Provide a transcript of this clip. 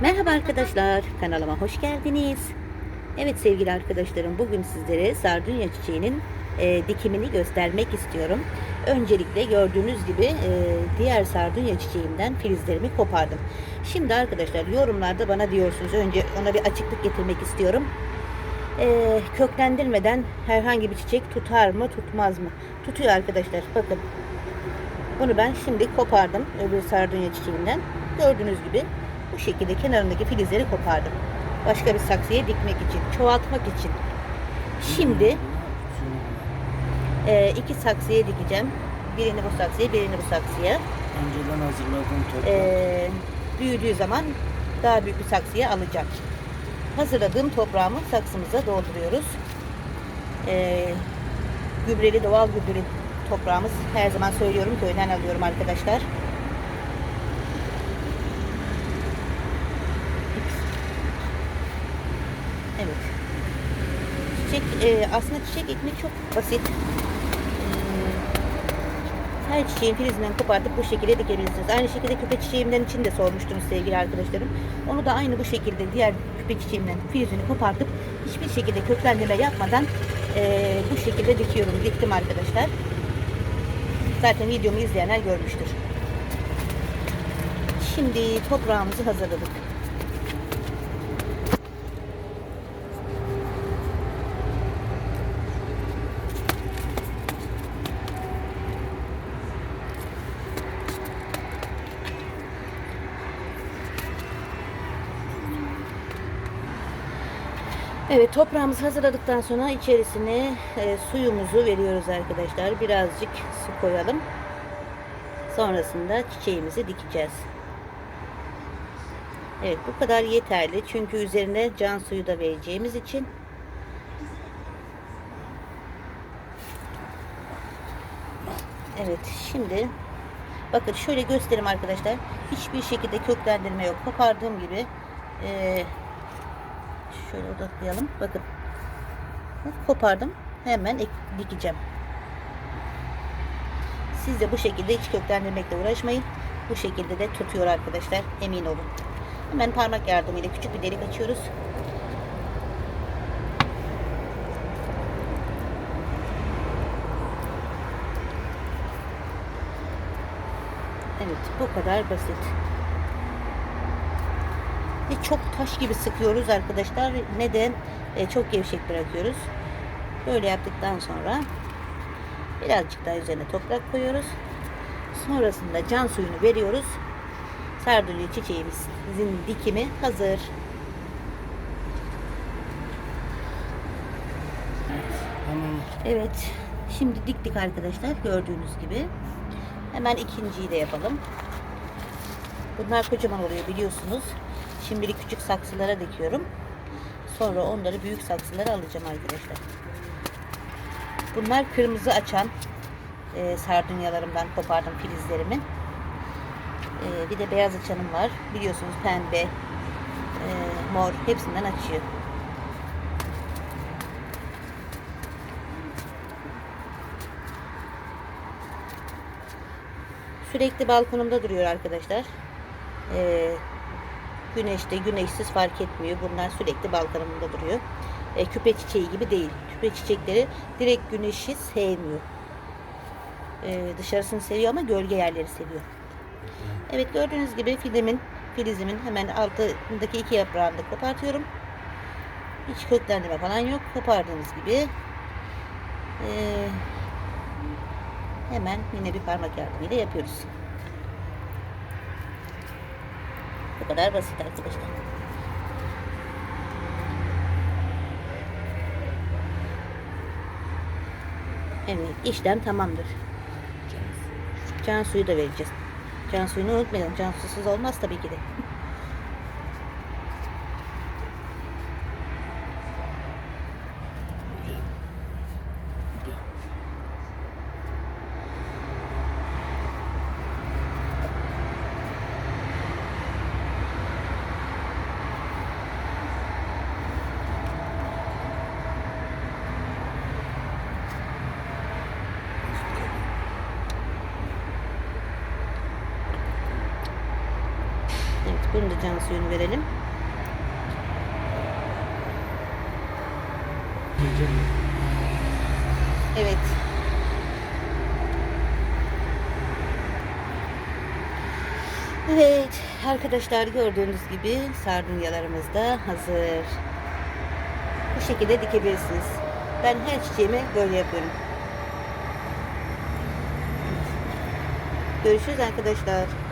Merhaba arkadaşlar, kanalıma hoş geldiniz. Evet sevgili arkadaşlarım, bugün sizlere sardunya çiçeğinin e, dikimini göstermek istiyorum. Öncelikle gördüğünüz gibi e, diğer sardunya çiçeğimden filizlerimi kopardım. Şimdi arkadaşlar yorumlarda bana diyorsunuz, önce ona bir açıklık getirmek istiyorum. E, köklendirmeden herhangi bir çiçek tutar mı, tutmaz mı? Tutuyor arkadaşlar, bakın. Bunu ben şimdi kopardım öbür sardunya çiçeğinden. Gördüğünüz gibi bu şekilde kenarındaki filizleri kopardım. Başka bir saksıya dikmek için, çoğaltmak için. Şimdi e, iki saksıya dikeceğim. Birini bu saksıya, birini bu saksıya. Önceden hazırladığım toprak. E, büyüdüğü zaman daha büyük bir saksıya alacağım. Hazırladığım toprağımı saksımıza dolduruyoruz. E, gübreli, doğal gübreli toprağımız her zaman söylüyorum köyden alıyorum arkadaşlar. Evet. Çiçek e, aslında çiçek ekmek çok basit. Hmm, Her çiçeğin filizinden kopartıp bu şekilde dikebilirsiniz. Aynı şekilde küpe çiçeğimden için de sormuştunuz sevgili arkadaşlarım. Onu da aynı bu şekilde diğer küpe çiçeğimden filizini kopartıp hiçbir şekilde köklendirme yapmadan e, bu şekilde dikiyorum. Diktim arkadaşlar. Zaten videomu izleyenler görmüştür. Şimdi toprağımızı hazırladık. Evet toprağımızı hazırladıktan sonra içerisine e, suyumuzu veriyoruz arkadaşlar. Birazcık su koyalım. Sonrasında çiçeğimizi dikeceğiz. Evet bu kadar yeterli. Çünkü üzerine can suyu da vereceğimiz için. Evet şimdi bakın şöyle göstereyim arkadaşlar. Hiçbir şekilde köklendirme yok. Kopardığım gibi e, Şöyle odaklayalım. Bakın. Kopardım. Hemen dikeceğim. Siz de bu şekilde hiç köklendirmekle uğraşmayın. Bu şekilde de tutuyor arkadaşlar. Emin olun. Hemen parmak yardımıyla küçük bir delik açıyoruz. Evet bu kadar basit. Ve çok taş gibi sıkıyoruz arkadaşlar. Ne de e, çok gevşek bırakıyoruz. Böyle yaptıktan sonra birazcık daha üzerine toprak koyuyoruz. Sonrasında can suyunu veriyoruz. Sardunya çiçeğimizin dikimi hazır. Evet. Şimdi diktik arkadaşlar. Gördüğünüz gibi. Hemen ikinciyi de yapalım. Bunlar kocaman oluyor biliyorsunuz. Şimdilik küçük saksılara dikiyorum. Sonra onları büyük saksılara alacağım arkadaşlar. Bunlar kırmızı açan e, sardunyalarımdan kopardım filizlerimi. E, bir de beyaz açanım var. Biliyorsunuz pembe, e, mor hepsinden açıyor. Sürekli balkonumda duruyor arkadaşlar. Ee, güneşte, güneşsiz fark etmiyor. Bunlar sürekli balkonumda duruyor. Ee, küpe çiçeği gibi değil. Küpe çiçekleri direkt güneşi sevmiyor. Ee, dışarısını seviyor ama gölge yerleri seviyor. Evet gördüğünüz gibi filimin, filizimin hemen altındaki iki yaprağını da kopartıyorum. Hiç köklendirme falan yok. Kopardığınız gibi ee, hemen yine bir parmak yardımıyla yapıyoruz. Bu kadar basit arkadaşlar. Evet işlem tamamdır. Can suyu da vereceğiz. Can suyunu unutmayalım. Can susuz olmaz tabii ki de. Bunun da can suyunu verelim. Evet. Evet arkadaşlar gördüğünüz gibi sardunyalarımız da hazır. Bu şekilde dikebilirsiniz. Ben her çiçeğimi böyle yapıyorum. Görüşürüz arkadaşlar.